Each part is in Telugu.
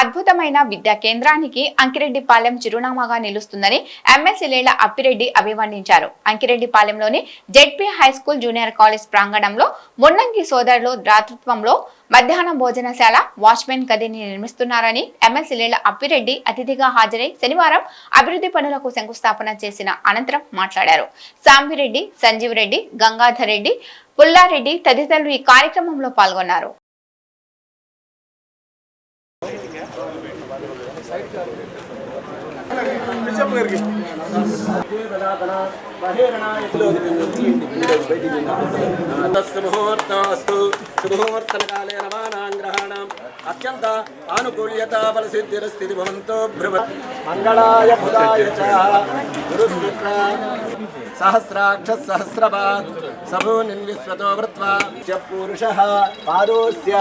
అద్భుతమైన విద్యా కేంద్రానికి అంకిరెడ్డిపాలెం చిరునామాగా నిలుస్తుందని ఎమ్మెల్సీ లేళ్ళ అప్పిరెడ్డి అభివర్ణించారు. అంకిరెడ్డిపాలెంలోని ZP high school junior college ప్రాంగణంలో మున్నంగి సోదరులు దాతృత్వంలో మధ్యాహ్న భోజనశాల వాచ్మెన్ గదిని నిర్మిస్తున్నారని ఎమ్మెల్సీ లేళ్ళ అప్పిరెడ్డి అతిథిగా హాజరై శనివారం అభివృద్ధి పనులకు శంకుస్థాపన చేసిన అనంతరం మాట్లాడారు. సాంబిరెడ్డి సంజీవ్ రెడ్డి గంగాధర్ రెడ్డి పుల్లారెడ్డి తదితరులు ఈ కార్యక్రమంలో పాల్గొన్నారు. ముహూర్తమస్తు శుభముహూర్తకాలే నవానాం అత్యంత ఆనుకూల్యత ఫలసిద్ధిరస్థితి భవంతో భ్రువ మంగళాయ బుధాయ గురుశుక్ర. సహస్రాక్ష సహస్రపాత్ సభూనిన్ విశ్వతో వృత్వా చ పురుషः పాదోస్య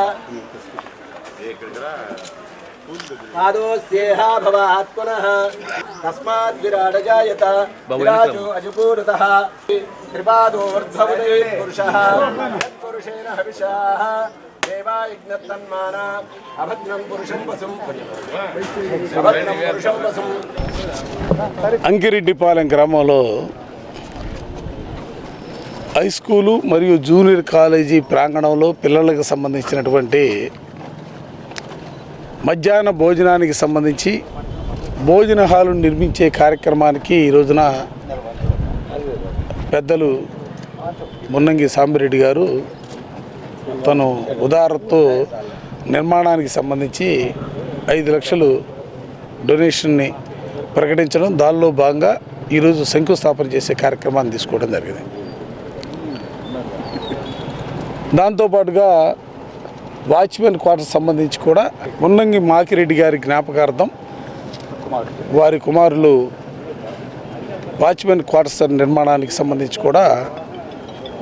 అంకిరెడ్డిపాలెం గ్రామంలో హై స్కూలు మరియు జూనియర్ కాలేజీ ప్రాంగణంలో పిల్లలకు సంబంధించినటువంటి మధ్యాహ్న భోజనానికి సంబంధించి భోజన హాలు నిర్మించే కార్యక్రమానికి ఈ రోజున పెద్దలు మున్నంగి సాంబిరెడ్డి గారు తను ఉదారతో నిర్మాణానికి సంబంధించి ఐదు లక్షలు డొనేషన్ని ప్రకటించడం దానిలో భాగంగా ఈరోజు శంకుస్థాపన చేసే కార్యక్రమాన్ని తీసుకోవడం జరిగింది. దాంతోపాటుగా వాచ్మెన్ క్వార్టర్ సంబంధించి కూడా మున్నంగి మాకిరెడ్డి గారి జ్ఞాపకార్థం వారి కుమారులు వాచ్మెన్ క్వార్టర్స్ నిర్మాణానికి సంబంధించి కూడా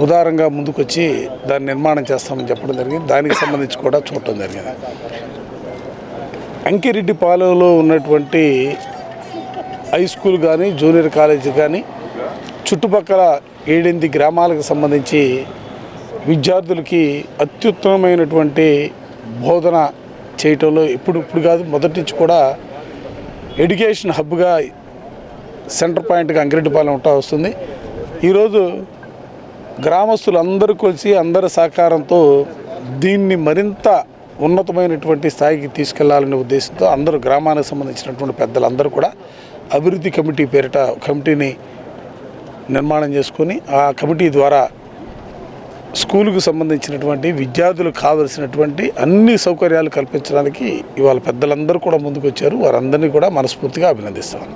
ఉదారంగా ముందుకొచ్చి దాన్ని నిర్మాణం చేస్తామని చెప్పడం జరిగింది. దానికి సంబంధించి కూడా చూడటం జరిగింది. అంకిరెడ్డి పాలెంలో ఉన్నటువంటి హై స్కూల్ కానీ జూనియర్ కాలేజీ కానీ చుట్టుపక్కల ఏడెనిమిది గ్రామాలకు సంబంధించి విద్యార్థులకి అత్యుత్తమమైనటువంటి బోధన చేయటంలో ఇప్పుడు ఇప్పుడు కాదు మొదటి నుంచి కూడా ఎడ్యుకేషన్ హబ్గా సెంటర్ పాయింట్గా అంకిరెడ్డిపాలెం ఉంటా వస్తుంది. ఈరోజు గ్రామస్తులందరూ కలిసి అందరి సహకారంతో దీన్ని మరింత ఉన్నతమైనటువంటి స్థాయికి తీసుకెళ్ళాలనే ఉద్దేశంతో అందరూ గ్రామానికి సంబంధించినటువంటి పెద్దలందరూ కూడా అభివృద్ధి కమిటీ పేరిట కమిటీని నిర్మాణం చేసుకొని ఆ కమిటీ ద్వారా స్కూలుకు సంబంధించినటువంటి విద్యార్థులకు కావలసినటువంటి అన్ని సౌకర్యాలు కల్పించడానికి ఇవాళ పెద్దలందరూ కూడా ముందుకు వచ్చారు వారందరినీ కూడా మనస్ఫూర్తిగా అభినందిస్తాను